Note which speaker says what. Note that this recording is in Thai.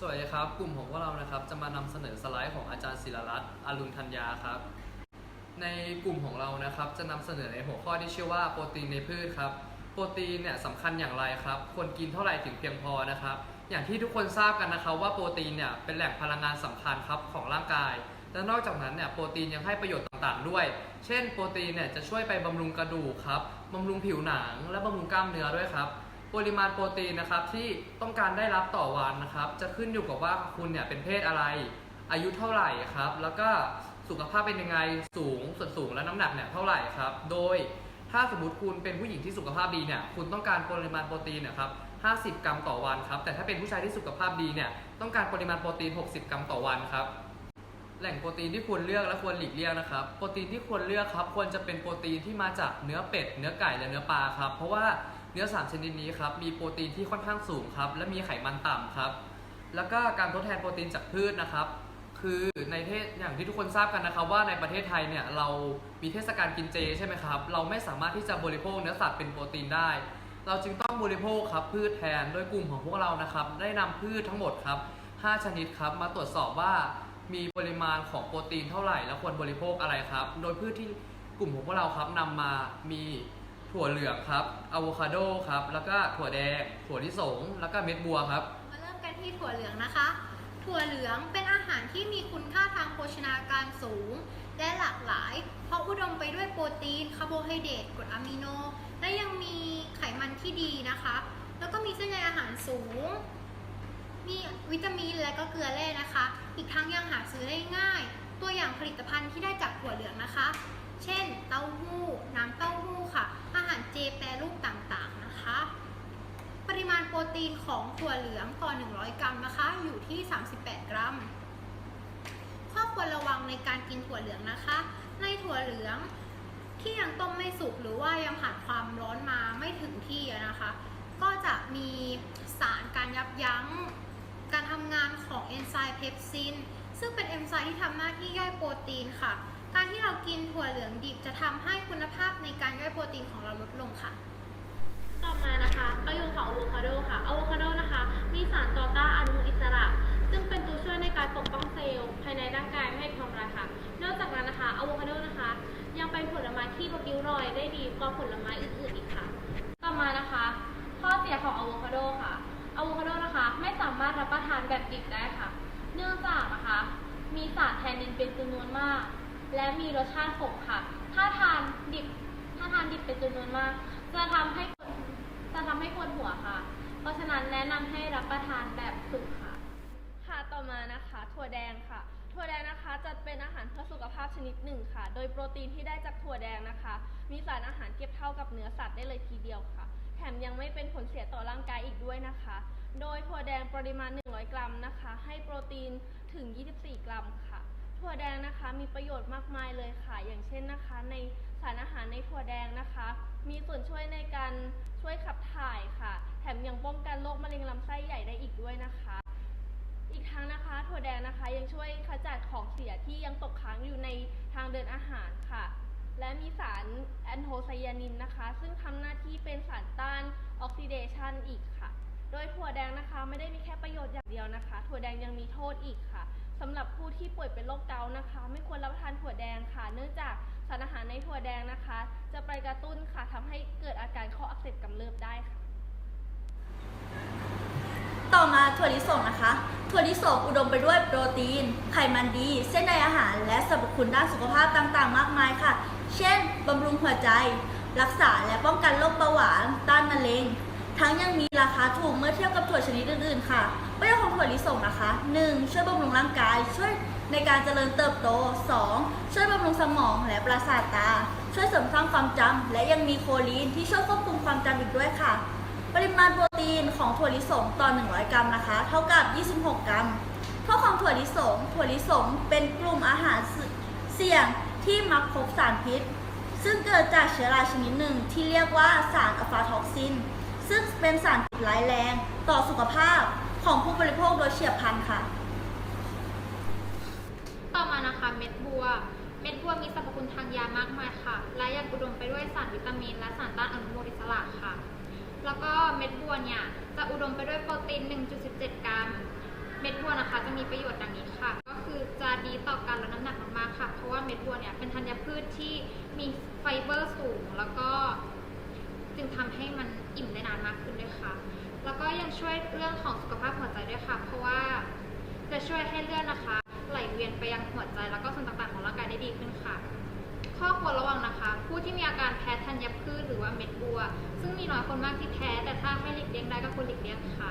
Speaker 1: สวัสดีครับ กลุ่มของพวกเรานะครับ จะมานำเสนอสไลด์ของอาจารย์ศิลรัตน์อรุณธัญญาครับ ในกลุ่มของเรานะครับ จะนำเสนอในหัวข้อที่ชื่อว่าโปรตีนในพืชครับ โปรตีนเนี่ยสำคัญอย่างไรครับ ควรกินเท่าไหร่ถึงเพียงพอนะครับ อย่างที่ทุกคนทราบกันนะครับว่าโปรตีนเนี่ยเป็นแหล่งพลังงานสำคัญครับของร่างกาย และนอกจากนั้นเนี่ยโปรตีนยังให้ประโยชน์ต่างๆ ด้วย เช่น โปรตีนเนี่ยจะช่วยไปบำรุงกระดูกครับบำรุงผิวหนัง และบำรุงกล้ามเนื้อด้วยครับ ปริมาณโปรตีนนะครับที่ต้องการได้รับต่อวันนะครับ จะขึ้นอยู่กับว่าคุณเนี่ยเป็นเพศอะไร อายุเท่าไหร่ครับ แล้วก็สุขภาพเป็นยังไงสูงส่วนสูงและน้ำหนักเนี่ยเท่าไหร่ครับ โดยถ้าสมมติคุณเป็นผู้หญิงที่สุขภาพดีเนี่ยคุณต้องการปริมาณโปรตีนนะครับ50 กรัมต่อวันครับแต่ถ้าเป็นผู้ชายที่สุขภาพดีเนี่ยต้องการปริมาณโปรตีน 60 กรัมต่อวันครับแหล่งโปรตีนที่ควรเลือกและควรหลีกเลี่ยงนะครับโปรตีนที่ควรเลือกครับควรจะเป็นโปรตีนที่มาจากเนื้อเป็ด เนื้อไก่และเนื้อปลาครับเพราะว่า เนื้อสามชนิดนี้ครับมีโปรตีนที่ค่อนข้างสูงครับและมีไขมันต่ำครับ แล้วก็การทดแทนโปรตีนจากพืชนะครับคือในเทศอย่างที่ทุกคนทราบกันนะครับว่าในประเทศไทยเนี่ยเรามีเทศกาลกินเจใช่ไหมครับเราไม่สามารถที่จะบริโภคเนื้อสัตว์เป็นโปรตีนได้ เราจึงต้องบริโภคครับพืชแทนโดยกลุ่มของพวกเรานะครับได้นำพืชทั้งหมดครับ 5 ชนิดครับมาตรวจสอบว่ามีปริมาณของโปรตีนเท่าไหร่ และควรบริโภคอะไรครับ โดยพืชที่กลุ่มของพวกเราครับนำมามี ถั่วเหลืองครับอะโวคาโดครับ แล้วก็ถั่วแดง ถั่วลิสง แล้วก็เม็ดบัวครับ
Speaker 2: มาเริ่มกันที่ถั่วเหลืองนะคะ ถั่วเหลืองเป็นอาหารที่มีคุณค่าทางโภชนาการสูง และหลากหลาย เพราะอุดมไปด้วยโปรตีน คาร์โบไฮเดรตกรดอะมิโน และยังมีไขมันที่ดีนะคะ แล้วก็มีเส้นใยอาหารสูง มีวิตามินและก็เกลือแร่นะคะ อีกทั้งยังหาซื้อได้ง่าย ตัวอย่างผลิตภัณฑ์ที่ได้จากถั่วเหลืองนะคะ เช่น เต้าหู้ น้ำเต้าหู้ค่ะอาหารเจแปรรูปต่างๆนะคะ ปริมาณโปรตีนของถั่วเหลืองต่อ 100 กรัมนะคะ อยู่ที่ 38 กรัม ข้อควรระวังในการกินถั่วเหลืองนะคะ ในถั่วเหลืองที่ยังต้มไม่สุกหรือว่ายังผ่านความร้อนมาไม่ถึงที่นะคะ ก็จะมีสารการยับยั้งการทำงานของเอนไซม์เพปซิน ซึ่งเป็นเอนไซม์ที่ทำหน้าที่ย่อยโปรตีนค่ะ การที่เรากินถั่วเหลืองดิบจะทำให้คุณภาพในการย่อยโปรตีนของเราลดลงค่ะ
Speaker 3: กว่าผลไม้อื่นๆอีกค่ะ ต่อมานะคะ ข้อเสียของอะโวคาโดค่ะอะโวคาโดนะคะไม่สามารถรับประทานแบบดิบได้ค่ะ เนื่องจากนะคะ มีสารแทนนินเป็นจำนวนมาก และมีรสชาติขมค่ะ ถ้าทานดิบถ้าทานดิบเป็นจำนวนมาก จะทำให้ปวดจะทำให้ปวดหัวค่ะ เพราะฉะนั้นแนะนำให้รับประทานแบบสุกค่ะ ค่ะต่อมานะคะถั่วแดงค่ะถั่วแดงนะคะจะเป็นอาหารเพื่อสุขภาพชนิดหนึ่งค่ะ โดยโปรตีนที่ได้จากถั่วแดงนะคะ เทียบเท่ากับเนื้อสัตว์ได้เลยทีเดียวค่ะ แถมยังไม่เป็นผลเสียต่อร่างกายอีกด้วยนะคะ โดยถั่วแดงปริมาณ 100 กรัมนะคะ ให้โปรตีนถึง 24 กรัมค่ะ ถั่วแดงนะคะมีประโยชน์มากมายเลยค่ะ อย่างเช่นนะคะ ในสารอาหารในถั่วแดงนะคะ มีส่วนช่วยในการช่วยขับถ่ายค่ะ แถมยังป้องกันโรคมะเร็งลำไส้ใหญ่ได้อีกด้วยนะคะอีกทั้งนะคะถั่วแดงนะคะยังช่วยขจัดของเสียที่ยังตกค้างอยู่ในทางเดินอาหารค่ะ และมีสารแอนโทไซยานินนะคะ ซึ่งทำหน้าที่เป็นสารต้านออกซิเดชันอีกค่ะ โดยถั่วแดงนะคะไม่ได้มีแค่ประโยชน์อย่างเดียวนะคะ ถั่วแดงยังมีโทษอีกค่ะสำหรับผู้ที่ป่วยเป็นโรคเกาต์นะคะ ไม่ควรรับประทานถั่วแดงค่ะ เนื่องจากสารอาหารในถั่วแดงนะคะ จะไปกระตุ้นค่ะทำให้เกิดอาการข้ออักเสบกำเริบได้ค่ะ
Speaker 4: ต่อมาถั่วลิสงนะคะ สงอุดมไปด้วยโปรตีน ไขมันดี เส้นใยอาหาร และสรรพคุณด้านสุขภาพต่างๆ มากมายค่ะ เช่น บำรุงหัวใจ รักษาและป้องกันโรคเบาหวาน ต้านมะเร็ง ทั้งยังมีราคาถูกเมื่อเทียบกับถั่วชนิดอื่นๆ ค่ะประโยชน์ของถั่วลิสงนะคะ 1. ช่วยบำรุงร่างกาย ช่วยในการเจริญเติบโต 2. ช่วยบำรุงสมองและประสาทตา ช่วยเสริมสร้างความจำ และยังมีโคลีนที่ช่วยควบคุมความจำอีกด้วยค่ะ ปริมาณโปรตีนของถั่วลิสงต่อ 100 กรัมนะคะ เท่ากับ 26 กรัมข้อของถั่วลิสง ถั่วลิสงเป็นกลุ่มอาหารเสี่ยงที่มักพบสารพิษ ซึ่งเกิดจากเชื้อราชนิดหนึ่งที่เรียกว่าสารอะฟาท็อกซิน ซึ่งเป็นสารพิษร้ายแรงต่อสุขภาพของผู้บริโภคโดยเฉียบพลันค่ะ
Speaker 5: ต่อมานะคะเม็ดบัว เม็ดบัวมีสรรพคุณทางยามากมายค่ะ และยังอุดมไปด้วยสารวิตามิน และสารต้านอนุมูลอิสระค่ะ แล้วก็เม็ดบัวเนี่ยจะอุดมไปด้วยโปรตีน 1.17 กรัม เม็ดนะคะจะมีประโยชน์ดังนี้ค่ะ ก็คือจะดีต่อการลดน้ำหนักมากๆค่ะ เพราะว่าเม็ดบัวเนี่ยเป็นธัญพืชที่มีไฟเบอร์สูง แล้วก็จึงทำให้มันอิ่มได้นานมากขึ้นด้วยค่ะ แล้วก็ยังช่วยเรื่องของสุขภาพหัวใจด้วยค่ะ เพราะว่าจะช่วยให้เลือดนะคะ ไหลเวียนไปยังหัวใจแล้วก็ส่วนต่างๆของร่างกายได้ดีขึ้นค่ะ ข้อควรระวังนะคะ ผู้ที่มีอาการแพ้ธัญพืชหรือว่าเม็ดบัว ซึ่งมีน้อยคนมากที่แพ้ แต่ถ้าให้หลีกเลี่ยงได้ก็ควรหลีกเลี่ยงค่ะ